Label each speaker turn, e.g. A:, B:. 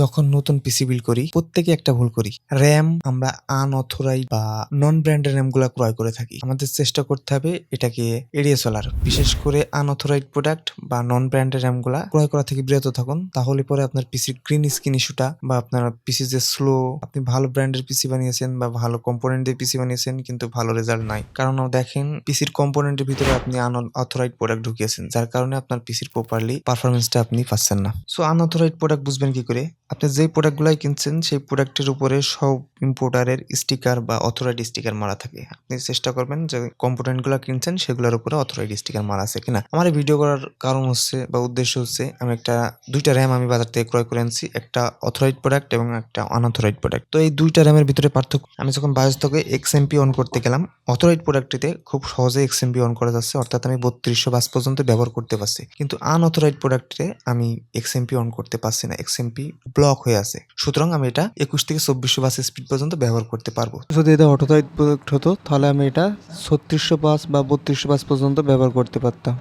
A: যখন নতুন পিসি বিল করি, প্রত্যেকে একটা ভুল করি। র্যাম আমরা আনঅথরাইজ বা নন ব্র্যান্ডের র্যামগুলা ক্রয় করে থাকি। আমাদের চেষ্টা করতে হবে এটাকে এড়িয়ে চলার। বিশেষ করে আনঅথরাইজ প্রোডাক্ট বা নন ব্র্যান্ডের র্যামগুলা ক্রয় করা থেকে বিরত থাকুন, তাহলে পরে আপনার পিসির গ্রিন স্ক্রিন ইস্যুটা বা আপনার পিসি যে স্লো আপনি ভালো ব্র্যান্ডের পিসি বানিয়েছেন বা ভালো কম্পোনেন্ট দিয়ে পিসি বানিয়েছেন, কিন্তু ভালো রেজাল্ট নাই। কারণ দেখেন পিসির কম্পোনেন্টের ভিতরে আপনি আনঅথরাইজ প্রোডাক্ট ঢুকিয়েছেন, যার কারণে আপনার পিসির প্রপারলি পারফরমেন্সটা আপনি পাচ্ছেন না। সো আনঅথরাইজ প্রোডাক্ট বুঝবেন কি করে? আপনি যেই প্রোডাক্টগুলাই কিনছেন, সেই প্রোডাক্টের উপরে সব ইম্পোর্টারের স্টিকার বা অথরাইড স্টিকার মারা থাকে। আপনি চেষ্টা করবেন যে কম্পোনেন্টগুলো কিনছেন, সেগুলোর উপরে অথরাইড স্টিকার মারা আছে কিনা। আমার ভিডিও করার কারণ হচ্ছে বা উদ্দেশ্য হচ্ছে, আমি একটা, দুইটা র্যাম আমি বাজার থেকে ক্রয় করে আনছি, একটা অথরাইড প্রোডাক্ট এবং একটা আনঅথরাইড প্রোডাক্ট তো এই দুইটা র্যামের ভিতরে পার্থক্য, আমি যখন বায়োস থেকে এক্স এক্সএমপি অন করতে গেলাম অথরাইড প্রোডাক্টটিতে খুব সহজে এক্স এক্সএমপি অন করা যাচ্ছে, অর্থাৎ আমি বত্রিশশো বাস পর্যন্ত ব্যবহার করতে পারছি। কিন্তু আনঅথরাইড প্রোডাক্টে আমি এক্স এক্সএমপি অন করতে পারছি না। এক্সএমপি ব্লক হয়ে আছে। সুতরাং আমি এটা একুশ থেকে চব্বিশশো বাস স্পিড পর্যন্ত ব্যবহার করতে পারব।
B: যদি এটা অটোটাইট প্রোডাক্ট হতো, তাহলে আমি এটা ছত্রিশশো বাস বা বত্রিশশো বাস পর্যন্ত ব্যবহার করতে পারতাম।